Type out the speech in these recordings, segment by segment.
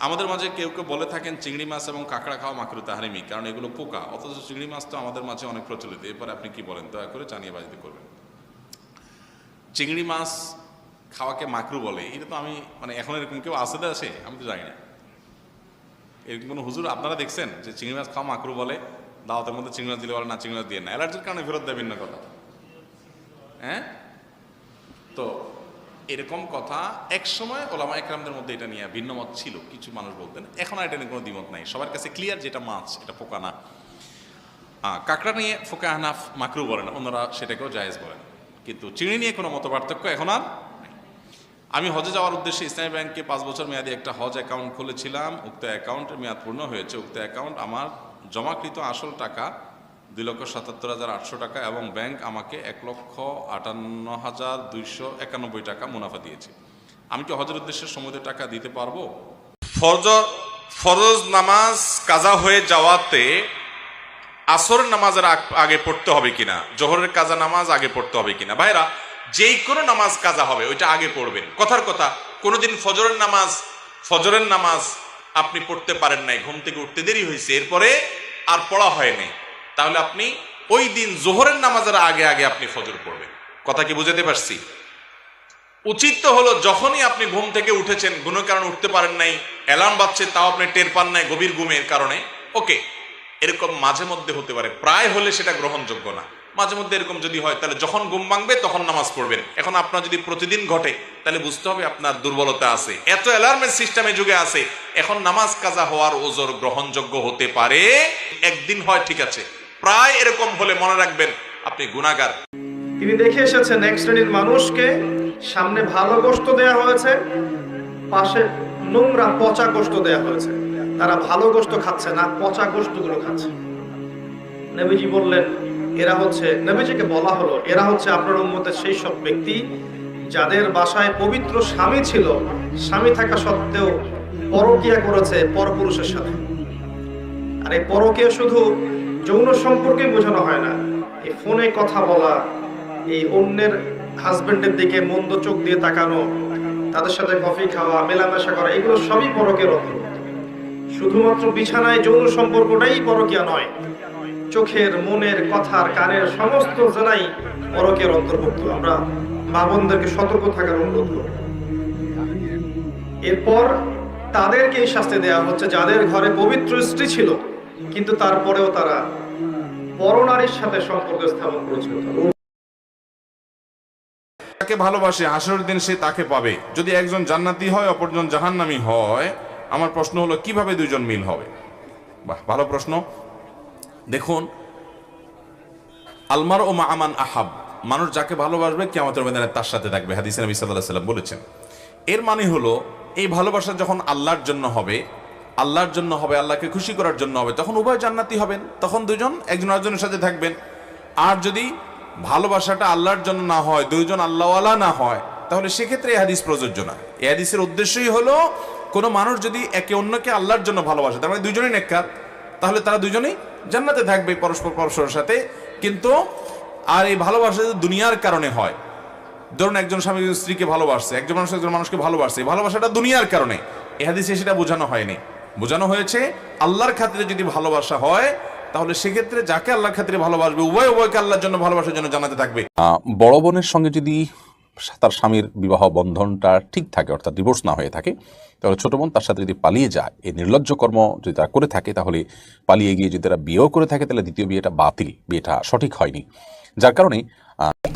আমাদের মাঝে কেউ কেউ বলে থাকেন চিংড়ি মাছ এবং কাঁকড়া খাওয়া মাকরু তাহারিমি, কারণ এগুলো পোকা। অথচ চিংড়ি মাছ তো আমাদের মাঝে অনেক প্রচলিত। এরপরে আপনি কি বলেন? দয়া করে জানিয়ে বাজিতে করবেন। চিংড়ি মাছ খাওয়াকে মাকরু বলে। এটা তো আমি মানে এখন এরকম কেউ তো আছে? আমি তো জানি না। এরকম কোনো হুজুর আপনারা দেখছেন যে চিংড়ি মাছ খাওয়া মাকরু বলে? দাওয়াতের মধ্যে চিংড়ি মাছ দিলে বলে, না, চিংড়ি মাছ দিয়ে না। অ্যালার্জির কারণে ফেরত দেয় ভিন্ন কথা। হ্যাঁ? তো এরকম কথা এক সময় ওলামা একরামদের মধ্যে এটা নিয়ে ভিন্ন মত ছিল, কিছু মানুষ বলতেন। এখন এটা নিয়ে কোনো দ্বিমত নাই। সবার কাছে ক্লিয়ার যেটা মাছ, এটা পোকা না। কাঁকড়া নিয়ে ফোকা হানাফ মাকরু বলেন, অন্যরা সেটাকেও জায়েজ বলেন। কিন্তু চিংড়ি নিয়ে কোনো মত পার্থক্য এখন আর আমি হজে যাওয়ার উদ্দেশ্যে ইসলামী ব্যাংকে পাঁচ বছর মেয়াদি একটা হজ অ্যাকাউন্ট খুলেছিলাম। উক্ত অ্যাকাউন্টের মেয়াদ পূর্ণ হয়েছে। উক্ত অ্যাকাউন্ট আমার জমাকৃত আসল টাকা দুই লক্ষ সাতাত্তর হাজার আটশো টাকা এবং ব্যাংক আমাকে এক লক্ষ আটান্ন হাজার দুইশো একানব্বই টাকা মুনাফা দিয়েছে। আমি কি হজের উদ্দেশ্যে সমুদ্রের টাকা দিতে পারব? ফরজ ফরজ নামাজ কাজা হয়ে যাওয়াতে আসর নামাজের আগে পড়তে হবে কিনা? জোহরের কাজা নামাজ আগে পড়তে হবে কিনা? ভাইরা যেই কোনো নামাজ কাজা হবে, ওইটা আগে পড়বেন। কথার কথা, কোনোদিন ফজরের নামাজ ফজরের নামাজ আপনি পড়তে পারেন নাই, ঘুম থেকে উঠতে দেরি হয়েছে, এরপরে আর পড়া হয়নি। তাহলে আপনি ওই দিন জোহরের নামাজের আগে আগে আপনি ফজর পড়বেন। কথা কি বুঝাতে পারছি? উচিত তো হলো যখনই আপনি ঘুম থেকে উঠেছেন কোনো কারণে উঠতে পারেন নাই, অ্যালার্ম বাজছে, তাও আপনি টের পান নাই গভীর ঘুমের কারণে, ওকে, এরকম মাঝে মধ্যে হতে পারে। প্রায় হলে সেটা গ্রহণযোগ্য না। মাঝে মধ্যে এরকম যদি হয়, তাহলে যখন ঘুম ভাঙবে তখন নামাজ পড়বেন। এখন আপনার যদি প্রতিদিন ঘটে, তাহলে বুঝতে হবে আপনার দুর্বলতা আছে। এত অ্যালার্মের সিস্টেমে যুগে আছে, এখন নামাজ কাজা হওয়ার ওজোর গ্রহণযোগ্য হতে পারে। একদিন হয়, ঠিক আছে। প্রায় এরকম হলে মনে রাখবেন আপনি গুণাগার। তিনি দেখে এসেছেন এক শ্রেণির মানুষকে সামনে ভালো গোস্ত দেয়া হয়েছে, পাশে নোংরা পচা গোস্ত দেয়া হয়েছে। তারা ভালো গোস্ত খাচ্ছে না, পচা গোস্তগুলো খাচ্ছে। নবীজি বললেন, এরা হচ্ছে নবীজিকে বলা হলো, এরা হচ্ছে আপনার উম্মতের সেই সব ব্যক্তি যাদের বাসায় পবিত্র স্বামী ছিল। স্বামী থাকা সত্ত্বেও পরকিয়া করেছে পরপুরুষের সাথে। আর এই পরকীয়া শুধু যৌন সম্পর্কে বোঝানো হয় না। এই ফোনে কথা বলা, এই অন্যের হাজবেন্ডের দিকে মন্দ চোখ দিয়ে তাকানো, তাদের সাথে কফি খাওয়া, মেলামেশা করা, এগুলো সবই পরকের অন্তর্ভুক্ত শুধুমাত্র বিছানায় যৌন সম্পর্কটাই পরকিয়া নয়, চোখের, মনের, কথার, কানের সমস্ত জেলাই পরকের অন্তর্ভুক্ত আমরা মা বোনদেরকে সতর্ক থাকার অনুরোধ করব এরপর তাদেরকে এই শাস্তি দেওয়া হচ্ছে, যাদের ঘরে পবিত্র স্ত্রী ছিল। কিন্তু তারপরেও তারা পরনারীর সাথে সম্পর্ক স্থাপন করেছিল। তাকে ভালোবাসে আসরের দিন সে তাকে পাবে। যদি একজন জান্নাতি হয়, অপরজন জাহান্নামী হয়, আমার প্রশ্ন হলো, কীভাবে দুইজন মিল হবে? বাহ, ভালো প্রশ্ন। দেখুন আলমার ও মা আমান আহাব, মানুষ যাকে ভালোবাসবে কেমতের ময়দানে তার সাথে থাকবে। হাদিস নবী সাল্লাহ সাল্লাম বলেছেন। এর মানে হলো, এই ভালোবাসা যখন আল্লাহর জন্য হবে আল্লাহর জন্য হবে, আল্লাহকে খুশি করার জন্য হবে। তখন উভয় জান্নাতি হবেন, তখন দুজন একজন আরেকজনের সাথে থাকবেন। আর যদি ভালোবাসাটা আল্লাহর জন্য না হয়, দুইজন আল্লাহওয়ালা না হয়, তাহলে সেক্ষেত্রে এই হাদিস প্রযোজ্য না। এই হাদিসের উদ্দেশ্যই হলো, কোনো মানুষ যদি একে অন্যকে আল্লাহর জন্য ভালোবাসে, তার মানে দুজনেই নেককার, তাহলে তারা দুজনেই জান্নাতে থাকবে পরস্পর পরস্পরের সাথে। কিন্তু আর এই ভালোবাসা যদি দুনিয়ার কারণে হয়, ধরুন একজন স্বামী স্ত্রীকে ভালোবাসছে একজন মানুষ একজন মানুষকে ভালোবাসছে ভালোবাসাটা দুনিয়ার কারণে। এ হাদিসে সেটা বোঝানো হয়নি। বোঝানো হয়েছে, আল্লাহর খাতিরে যদি ভালোবাসা হয়, তাহলে সেক্ষেত্রে যাকে আল্লাহর খাতিরে ভালোবাসবে, উভয় উভয়কে আল্লাহর জন্য ভালোবাসার জন্য জানাতে থাকবে। বড় বোনের সঙ্গে যদি তার স্বামীর বিবাহ বন্ধনটা ঠিক থাকে, অর্থাৎ ডিভোর্স না হয়ে থাকে, তাহলে ছোট বোন তার সাথে যদি পালিয়ে যায়, এই নির্লজ্জ কর্ম যদি তারা করে থাকে, তাহলে পালিয়ে গিয়ে যদি তারা বিয়েও করে থাকে, তাহলে দ্বিতীয় বিয়েটা বাতিল, বিয়েটা সঠিক হয়নি। যার কারণে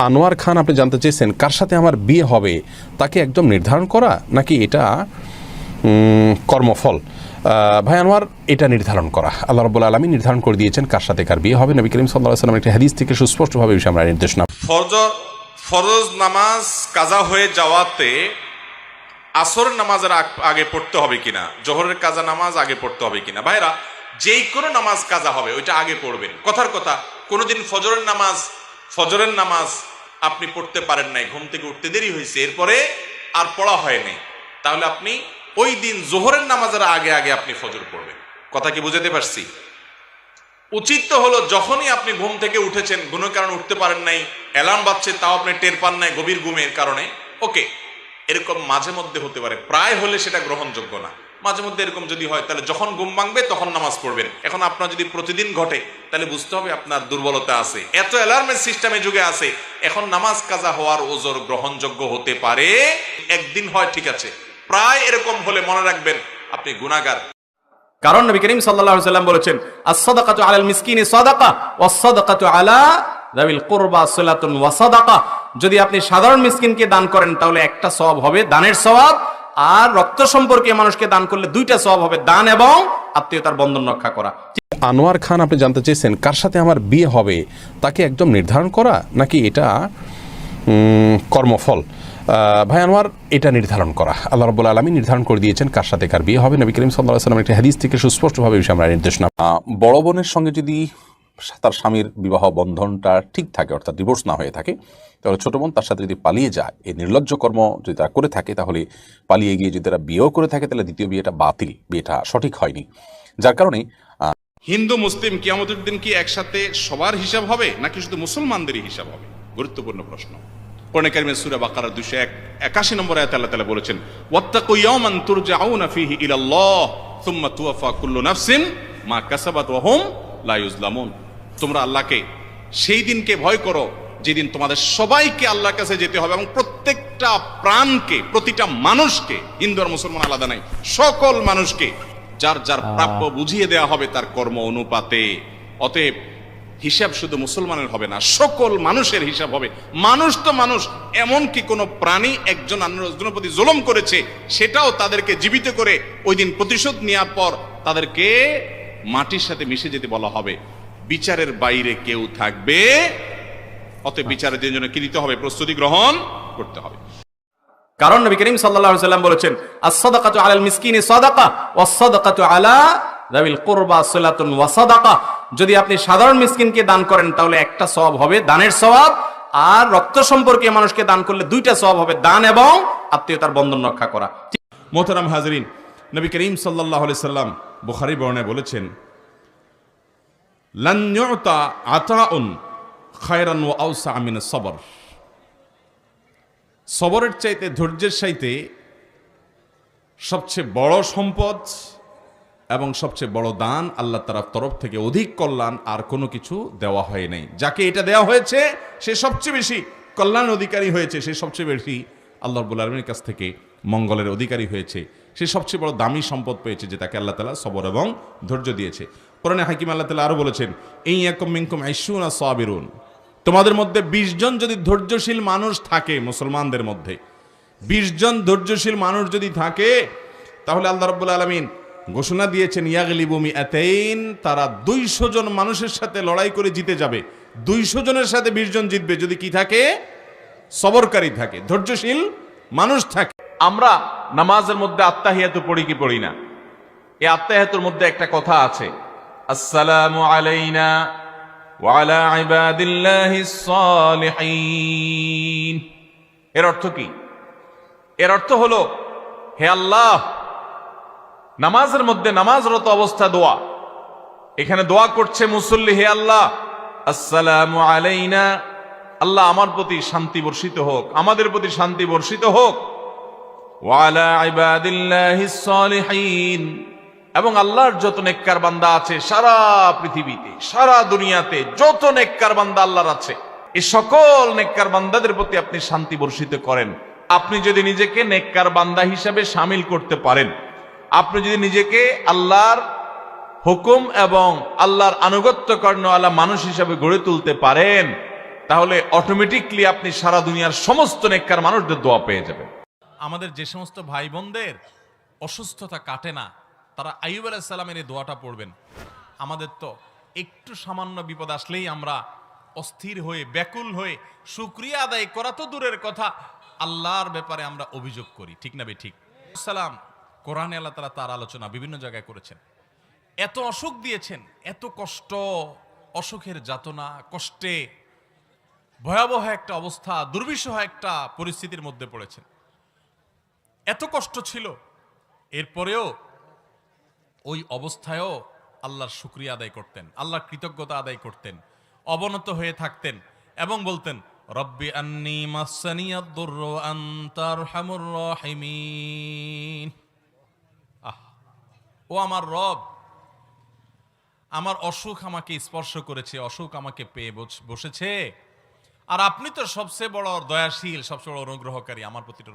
আনোয়ার খান আপনি জানতে চেয়েছেন, কার সাথে আমার বিয়ে হবে, তাকে একদম নির্ধারণ করা, নাকি এটা কর্মফল। ভাই আনোয়ার, এটা নির্ধারণ করা। আল্লাহ রব্বুল আলমী নির্ধারণ করে দিয়েছেন কার সাথে কার বিয়ে হবে। নবী করিম সাল্লাহ সাল্লাম একটি হাদিস থেকে সুস্পষ্টভাবে বিষয়ে আমরা নির্দেশনা ফরজ ফরজ নামাজ কাজা হয়ে যাওয়াতে আসর নামাজের আগে পড়তে হবে কিনা? জোহরের কাজা নামাজ আগে পড়তে হবে কিনা? ভাইরা যেই কোনো নামাজ কাজা হবে, ওইটা আগে পড়বেন। কথার কথা, কোনোদিন ফজরের নামাজ ফজরের নামাজ আপনি পড়তে পারেন নাই। ঘুম থেকে উঠতে দেরি হয়েছে। এরপরে আর পড়া হয়নি। তাহলে আপনি ওই দিন জোহরের নামাজের আগে আগে আপনি ফজর পড়বেন। কথা কি বুঝাতে পারছি? উচিত তো হলো যখনই আপনি ঘুম থেকে উঠেছেন কোনো কারণে উঠতে পারেন নাই, অ্যালার্ম বাজছে তাও আপনি টের পান নাই গভীর ঘুমের কারণে, ওকে, এরকম মাঝে মধ্যে হতে পারে। প্রায় হলে সেটা গ্রহণযোগ্য না। মাঝে মধ্যে এরকম যদি হয়, তাহলে যখন ঘুম ভাঙবে তখন নামাজ পড়বেন। এখন আপনার যদি প্রতিদিন ঘটে, তাহলে বুঝতে হবে আপনার দুর্বলতা আছে। এত অ্যালার্মের সিস্টেমে যুগে আছে, এখন নামাজ কাজা হওয়ার ওজোর গ্রহণযোগ্য হতে পারে। একদিন হয়, ঠিক আছে। প্রায় এরকম হলে মনে রাখবেন আপনি গুণাগার কারণ নবী করিম সাল্লাল্লাহু সাল্লাম বলেছেন as-sadaqatu 'alal মিসকিনি সাদাকা was-sadaqatu 'ala যাবিল কুরবা সালাতুন ওয়া সাদাকা। যদি আপনি সাধারণ মিসকিনকে দান করেন তাহলে একটা সওয়াব হবে দানের সওয়াব আর রক্ত সম্পর্কে মানুষকে দান করলে দুইটা সওয়াব হবে দান এবং আত্মীয়তার বন্ধন রক্ষা করা। আনোয়ার খান আপনি জানতে চেয়েছেন কার সাথে আমার বিয়ে হবে? তাকে একদম নির্ধারণ করা? নাকি এটা কর্মফল। আহ, ভাই আনোয়ার এটা নির্ধারণ করা। আল্লাহ রব্বুল আলমী নির্ধারণ করে দিয়েছেন কার সাথে কার বিয়ে হবে। নবী করিম সাল্লাহ সাল্লাম একটি হাদিস থেকে সুস্পষ্টভাবে বিষয়ে আমরা নির্দেশনা বড় বোনের সঙ্গে যদি তার স্বামীর বিবাহ বন্ধনটা ঠিক থাকে অর্থাৎ ডিভোর্স না হয়ে থাকে তাহলে ছোট বোন তার সাথে যদি পালিয়ে যায় এই নির্লজ্জ কর্ম যদি তারা করে থাকে তাহলে পালিয়ে গিয়ে যদি তারা বিয়েও করে থাকে তাহলে দ্বিতীয় বিয়েটা বাতিল বিয়েটা সঠিক হয়নি। যার কারণে হিন্দু মুসলিম কিয়ামতের দিন কি একসাথে সবার হিসাব হবে নাকি শুধু মুসলমানদেরই হিসাব হবে? গুরুত্বপূর্ণ প্রশ্ন। কোরআনে কারিমের সূরা বাকারা 281 নম্বর আয়াতে আল্লাহ তাআলা বলেছেন ওয়াত্তাকু ইয়াওমান তুরজাউনা ফীহি ইলাল্লাহ সুম্মা তুওয়াফা কুল্লু নাফসিন মা কাসাবাত ওয়া হুম লা ইউজলামুন তোমরা আল্লাহকে সেই দিনকে ভয় করো যেদিন তোমাদের সবাইকে আল্লাহর কাছে যেতে হবে এবং প্রত্যেকটা প্রাণকে প্রতিটা মানুষকে হিন্দু আর মুসলমান আলাদা নাই সকল মানুষকে যার যার প্রাপ্য বুঝিয়ে দেওয়া হবে তার কর্ম অনুপাতে। অতএব হিসাব শুধু মুসলমানের হবে না সকল মানুষের হিসাব হবে। মানুষ তো মানুষ এমন কি কোনো প্রাণী একজন অন্যজনের প্রতি জুলুম করেছে সেটাও তাদেরকে জীবিত করে ওই দিন প্রতিশোধ নেওয়ার পর তাদেরকে মাটির সাথে মিশে যেতে বলা হবে। বিচারের বাইরে কেউ থাকবে অতএব বিচারের জন্য কি দিতে হবে? প্রস্তুতি গ্রহণ করতে হবে। কারণ নবী করিম সাল্লাল্লাহু সাল্লাম বলেছেন as-sadaqatu 'alal মিসকিনি সাদাকা was-sadaqatu 'ala যাবিল কুরবা সালাতুন ওয়া সাদাকা। যদি আপনি সাধারণ মিসকিনকে দান করেন, তাহলে একটা সওয়াব হবে দানের সওয়াব, আর রক্ত সম্পর্কে মানুষকে দান করলে দুইটা সওয়াব হবে দান এবং আত্মীয়তার বন্ধন রক্ষা করা। মোহতারাম হাজরিন, নবী করিম সাল্লাহ সাল্লাম বুখারি বর্ণে বলেছেন খায়রান ও আউসা আমিন সবর। সবরের চাইতে ধৈর্যের চাইতে সবচেয়ে বড় সম্পদ এবং সবচেয়ে বড় দান আল্লাহ তার তরফ থেকে অধিক কল্যাণ আর কোনো কিছু দেওয়া হয় নাই। যাকে এটা দেওয়া হয়েছে, সে সবচেয়ে বেশি কল্যাণ অধিকারী হয়েছে, সে সবচেয়ে বেশি আল্লাহ রব্বুল আলমীর কাছ থেকে মঙ্গলের অধিকারী হয়েছে। সে সবচেয়ে বড় দামি সম্পদ পেয়েছে যে তাকে আল্লাহ তালা সবর এবং ধৈর্য দিয়েছে। কোরআনে হাকিম আল্লাহ তালা আরও বলেছেন এই একম মিঙ্কুম আইসুন আর সাবিরুন। তোমাদের মধ্যে বিশ জন যদি ধৈর্যশীল মানুষ থাকে মুসলমানদের মধ্যে, বিশ জন ধৈর্যশীল মানুষ যদি থাকে, তাহলে আল্লাহ রব্বুল আলমিন ঘোষণা দিয়েছেন ইয়াগলিবুমি এতেইন তারা দুইশো জন মানুষের সাথে লড়াই করে জিতে যাবে। দুইশো জনের সাথে বিশ জন জিতবে। যদি কি থাকে? সবরকারী থাকে, ধৈর্যশীল মানুষ থাকে। আমরা নামাজের মধ্যে আত্মাহিয়াতু পড়ি কি পড়ি না? এই আত্মাহিয়াতুর মধ্যে একটা কথা আছে, আসসালামু আলাইনা ওয়ালা এর অর্থ কি? এর অর্থ হলো, হে আল্লাহ নামাজের মধ্যে নামাজরত অবস্থা দোয়া। এখানে দোয়া করছে মুসল্লি, হে আল্লাহ, আসসালামু আলাইনা। আল্লাহ আমার প্রতি শান্তি বর্ষিত হোক, আমাদের প্রতি শান্তি বর্ষিত হোক। এবং আল্লাহর যত নেককার বান্দা আছে সারা পৃথিবীতে, সারা দুনিয়াতে যত নেককার বান্দা আল্লাহর আছে এই সকল নেককার বান্দাদের প্রতি আপনি শান্তি বর্ষিত করেন। আপনি যদি নিজেকে নেককার বান্দা হিসাবে সামিল করতে পারেন আপনি যদি নিজেকে আল্লাহর হুকুম এবং আল্লাহর আনুগত্য কর্ণওয়ালা মানুষ হিসাবে গড়ে তুলতে পারেন, তাহলে অটোমেটিকলি আপনি সারা দুনিয়ার সমস্ত নেককার মানুষদের দোয়া পেয়ে যাবেন। আমাদের যে সমস্ত ভাই বোনদের অসুস্থতা কাটে না, তারা আইব আলাইসাল্লামের এই দোয়াটা পড়বেন। আমাদের তো একটু সামান্য বিপদ আসলেই আমরা অস্থির হয়ে, ব্যাকুল হয়ে শুক্রিয়া আদায় করা তো দূরের কথা, আল্লাহর ব্যাপারে আমরা অভিযোগ করি। ঠিক না বে ঠিক? সালাম কোরআনে আল্লাহ তালা তার আলোচনা বিভিন্ন জায়গায় করেছেন। এত অসুখ দিয়েছেন, এত কষ্ট, অসুখের যাতনা, কষ্টে ভয়াবহ একটা অবস্থা, দুর্বিষহ একটা পরিস্থিতির মধ্যে পড়েছেন। এত কষ্ট ছিল, এরপরেও ওই অবস্থায়ও আল্লাহর শুক্রিয়া আদায় করতেন, আল্লাহর কৃতজ্ঞতা আদায় করতেন, অবনত হয়ে থাকতেন এবং বলতেন, রব্বি আন্নি মাসানিয়াদ আনতার হামুর রহিমিন। ও আমার রব, আমার অসুখ আমাকে স্পর্শ করেছে, অসুখ আমাকে পেয়ে বস- বসেছে। আর আপনি তো সবচেয়ে বড় দয়াশীল, সবচেয়ে বড় অনুগ্রহকারী, আমার প্রতিটা